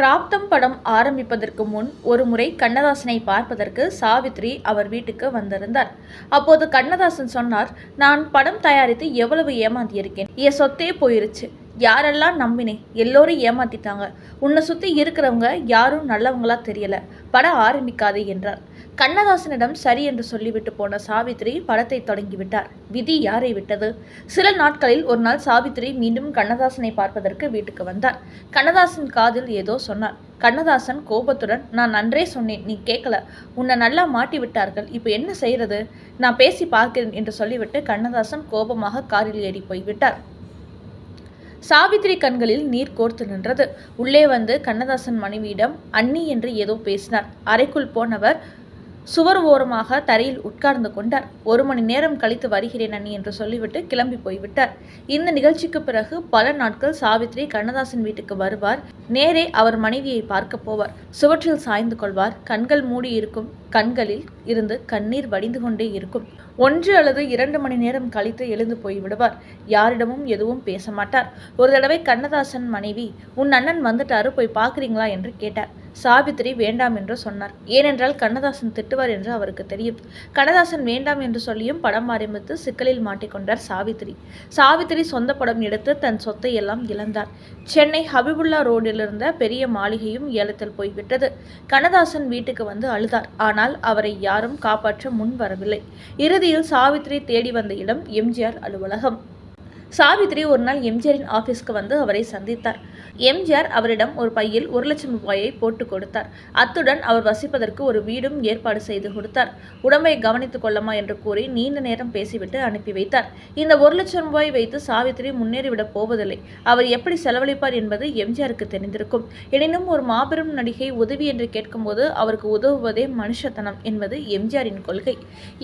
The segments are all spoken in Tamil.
பிராப்தம் படம் ஆரம்பிப்பதற்கு முன் ஒரு முறை கண்ணதாசனை பார்ப்பதற்கு சாவித்ரி அவர் வீட்டுக்கு வந்திருந்தார். அப்போது கண்ணதாசன் சொன்னார் நான் படம் தயாரித்து எவ்வளவு ஏமாத்தியிருக்கேன்? என் சொத்தே போயிருச்சு. யாரெல்லாம் நம்பினேன் எல்லோரும் ஏமாத்திட்டாங்க. உன்னை சுற்றி இருக்கிறவங்க யாரும் நல்லவங்களா தெரியல. படம் ஆரம்பிக்காதே என்றார். கண்ணதாசனிடம் சரி என்று சொல்லிவிட்டு போன சாவித்ரி படத்தை தொடங்கிவிட்டார். விதி யாரை விட்டது? சில நாட்களில் ஒரு நாள் சாவித்ரி மீண்டும் கண்ணதாசனை பார்ப்பதற்கு வீட்டுக்கு வந்தார். கண்ணதாசன் காதில் ஏதோ சொன்னார். கண்ணதாசன் கோபத்துடன் நான் நன்றே சொன்னேன் நீ கேட்கல உன்னை நல்லா மாட்டி விட்டார்கள் இப்போ என்ன செய்யறது? நான் பேசி பார்க்கிறேன் என்று சொல்லிவிட்டு கண்ணதாசன் கோபமாக காரில் ஏறி போய்விட்டார். சாவித்திரி கண்களில் நீர் கோர்த்து நின்றது. உள்ளே வந்து கண்ணதாசன் மனைவியிடம் அண்ணி என்று ஏதோ பேசினார். அறைக்குள் போனவர் சுவர் ஓரமாக தரையில் உட்கார்ந்து கொண்டார். ஒரு மணி நேரம் கழித்து வருகிறேன் அண்ணி என்று சொல்லிவிட்டு கிளம்பி போய்விட்டார். இந்த நிகழ்ச்சிக்கு பிறகு பல நாட்கள் சாவித்ரி கண்ணதாசன் வீட்டுக்கு வருவார். நேரே அவர் மனைவியை பார்க்க போவார். சுவற்றில் சாய்ந்து கொள்வார். கண்கள் மூடி இருக்கும். கண்களில் இருந்து கண்ணீர் வடிந்து கொண்டே இருக்கும். ஒன்று அல்லது இரண்டு மணி நேரம் கழித்து எழுந்து போய் விடுவார் யாரிடமும் எதுவும் பேச மாட்டார். ஒரு தடவை கண்ணதாசன் மனைவி உன் அண்ணன் வந்துட்டாரு போய் பார்க்குறீங்களா? என்று கேட்டார். சாவித்திரி வேண்டாம் என்று சொன்னார். ஏனென்றால் கண்ணதாசன் திட்டுவார் என்று அவருக்கு தெரியும். கண்ணதாசன் வேண்டாம் என்று சொல்லியும் படம் ஆரம்பித்து சிக்கலில் மாட்டிக்கொண்டார் சாவித்திரி. சாவித்திரி சொந்த படம் எடுத்து தன் சொத்தை எல்லாம் இழந்தார். சென்னை ஹபிபுல்லா ரோடில் இருந்த பெரிய மாளிகையும் ஏலத்தில் போய்விட்டது. கண்ணதாசன் வீட்டுக்கு வந்து அழுதார். ஆனால் அவரை யாரும் காப்பாற்ற முன் வரவில்லை. இறுதியில் சாவித்திரி தேடி வந்த இடம் எம்ஜிஆர் அலுவலகம். சாவித்ரி ஒரு நாள் எம்ஜிஆரின் ஆபீஸ்க்கு வந்து அவரை சந்தித்தார். எம்ஜிஆர் அவரிடம் ஒரு பையில் ஒரு லட்சம் ரூபாயை போட்டு கொடுத்தார். அத்துடன் அவர் வசிப்பதற்கு ஒரு வீடும் ஏற்பாடு செய்து கொடுத்தார். உடம்பை கவனித்துக் கொள்ளமா என்று கூறி நீண்ட நேரம் பேசிவிட்டு அனுப்பி வைத்தார். இந்த ஒரு லட்சம் ரூபாய் வைத்து சாவித்திரி முன்னேறிவிடப் போவதில்லை. அவர் எப்படி செலவழிப்பார் என்பது எம்ஜிஆருக்கு தெரிந்திருக்கும். எனினும் ஒரு மாபெரும் நடிகை உதவி என்று கேட்கும்போது அவருக்கு உதவுவதே மனுஷத்தனம் என்பது எம்ஜிஆரின் கொள்கை.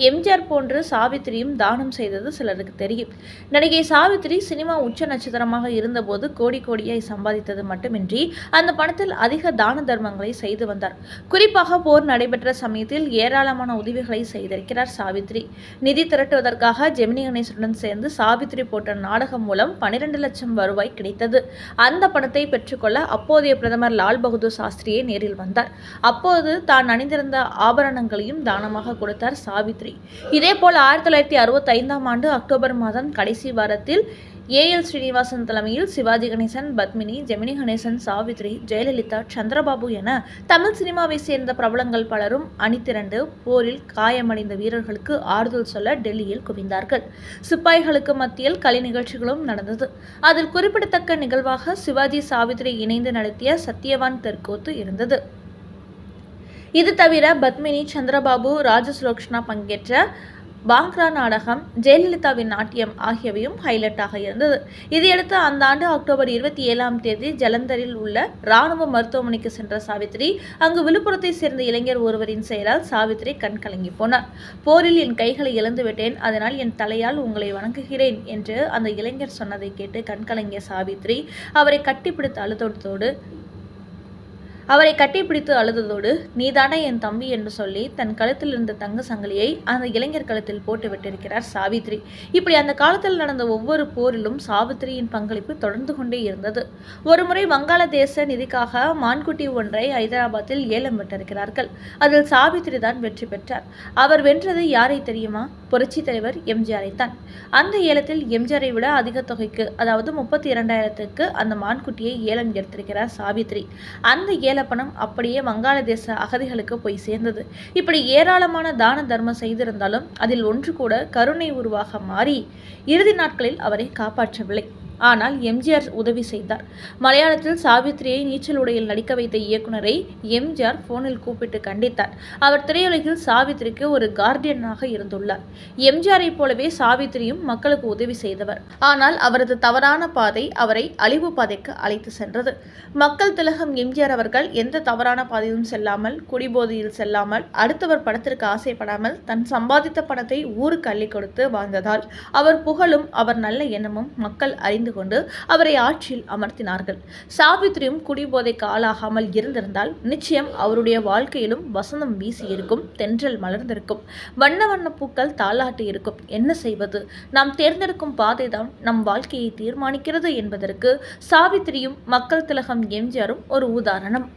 எம்ஜிஆர் போன்று சாவித்திரியும் தானம் செய்தது சிலருக்கு தெரியும். நடிகை சாவித்திரி சினிமா உச்ச நட்சத்திரமாக இருந்தபோது கோடி கோடியாய் சம்பாதித்தது மட்டுமின்றி அந்த பணத்தில் அதிக தான தர்மங்களை செய்து வந்தார். குறிப்பாக போர் நடைபெற்ற சமயத்தில் ஏராளமான உதவிகளை செய்திருக்கிறார் சாவித்ரி. நிதி திரட்டுவதற்காக ஜெமினி கணேசனுடன் சேர்ந்து சாவித்ரி போட்ட நாடகம் மூலம் பனிரெண்டு லட்சம் வருவாய் கிடைத்தது. அந்த பணத்தை பெற்றுக்கொள்ள அப்போதைய பிரதமர் லால் பகதூர் சாஸ்திரியே நேரில் வந்தார். அப்போது தான் அணிந்திருந்த ஆபரணங்களையும் தானமாக கொடுத்தார் சாவித்ரி. இதேபோல் ஆயிரத்தி தொள்ளாயிரத்தி அறுபத்தி ஐந்தாம் ஆண்டு அக்டோபர் மாதம் கடைசி வாரத்தில் ஏஎல் ஸ்ரீனிவாசன் தலைமையில் சிவாஜி கணேசன் பத்மினி ஜெமினி கணேசன் சாவித்ரி ஜெயலலிதா சந்திரபாபு என தமிழ் சினிமாவை சேர்ந்த பிரபலங்கள் பலரும் அணிதிரண்டு போரில் காயமடைந்த வீரர்களுக்கு ஆறுதல் சொல்ல டெல்லியில் குவிந்தார்கள். சிப்பாய்களுக்கு மத்தியில் கலை நிகழ்ச்சிகளும் நடந்தது. அதில் குறிப்பிடத்தக்க நிகழ்வாக சிவாஜி சாவித்ரி இணைந்து நடத்திய சத்யவான் தெற்கோத்து இருந்தது. இது தவிர பத்மினி சந்திரபாபு ராஜசுலோக்ஷனா பங்கேற்ற பாங்க்ரா நாடகம் ஜெயலலிதாவின் நாட்டியம் ஆகியவையும் ஹைலைட்டாக இருந்தது. இதையடுத்து அந்த ஆண்டு அக்டோபர் இருபத்தி ஏழாம் தேதி ஜலந்தரில் உள்ள ராணுவ மருத்துவமனைக்கு சென்ற சாவித்ரி அங்கு விழுப்புரத்தை சேர்ந்த இளைஞர் ஒருவரின் செயலால் சாவித்ரி கண் கலங்கி போனார். போரில் என் கைகளை இழந்துவிட்டேன் அதனால் என் தலையால் உங்களை வணங்குகிறேன் என்று அந்த இளைஞர் சொன்னதை கேட்டு கண்கலங்கிய சாவித்ரி அவரை கட்டிப்பிடித்து அழுதோடு அவரை கட்டிப்பிடித்து அழுததோடு நீதானே என் தம்பி என்று சொல்லி தன் கழுத்தில் இருந்த தங்க சங்கிலியை அந்த இளைஞர் கழுத்தில் போட்டு விட்டிருக்கிறார் சாவித்ரி. இப்படி அந்த காலத்தில் நடந்த ஒவ்வொரு போரிலும் சாவித்திரியின் பங்களிப்பு தொடர்ந்து கொண்டே இருந்தது. ஒருமுறை வங்காளதேச நிதிக்காக மான்குட்டி ஒன்றை ஹைதராபாத்தில் ஏலம் விட்டிருக்கிறார்கள். அதில் சாவித்ரி தான் வெற்றி பெற்றார். அவர் வென்றது யாரை தெரியுமா? புரட்சி தலைவர் எம்ஜிஆரை தான் அந்த ஏலத்தில் எம்ஜிஆரை விட அதிக தொகைக்கு அதாவது முப்பத்தி இரண்டாயிரத்துக்கு அந்த மான்குட்டியை ஏலம் எடுத்திருக்கிறார் சாவித்ரி அந்த ஏல பணம் அப்படியே வங்காளதேச அகதிகளுக்கு போய் சேர்ந்தது. இப்படி ஏராளமான தான தர்மம் செய்திருந்தாலும் அதில் ஒன்று கூட கருணை உருவாக மாறி இறுதி நாட்களில் அவரை காப்பாற்றவில்லை. ஆனால் எம்ஜிஆர் உதவி செய்தார். மலையாளத்தில் சாவித்திரியை நீச்சல் உடையில் நடிக்க வைத்த இயக்குனரை எம்ஜிஆர் போனில் கூப்பிட்டு கண்டித்தார். அவர் திரையுலகில் சாவித்திரிக்கு ஒரு கார்டியனாக இருந்துள்ளார். எம்ஜிஆரை போலவே சாவித்திரியும் மக்களுக்கு உதவி செய்தவர். ஆனால் அவரது தவறான பாதை அவரை அழிவு பாதைக்கு அழைத்து சென்றது. மக்கள் திலகம் எம்ஜிஆர் அவர்கள் எந்த தவறான பாதையிலும் செல்லாமல் குடிபோதையில் செல்லாமல் அடுத்தவர் படத்திற்கு ஆசைப்படாமல் தன் சம்பாதித்த பணத்தை ஊருக்கு அள்ளி கொடுத்து வாழ்ந்ததால் அவர் புகழும் அவர் நல்ல எண்ணமும் மக்கள் அறிந்து புரிந்து கொண்டு அவரை ஆட்சியில் அமர்த்தினார்கள். சாவித்திரியும் குடிபோதைக்கு ஆளாகாமல் இருந்திருந்தால் நிச்சயம் அவருடைய வாழ்க்கையிலும் வசந்தம் வீசி இருக்கும் தென்றல் மலர்ந்திருக்கும். வண்ண வண்ண பூக்கள் தாளாட்டி இருக்கும் என்ன செய்வது? நாம் தேர்ந்தெடுக்கும் பாதைதான் நம் வாழ்க்கையை தீர்மானிக்கிறது என்பதற்கு சாவித்திரியும் மக்கள் திலகம் எம்ஜிஆரும் ஒரு உதாரணம்.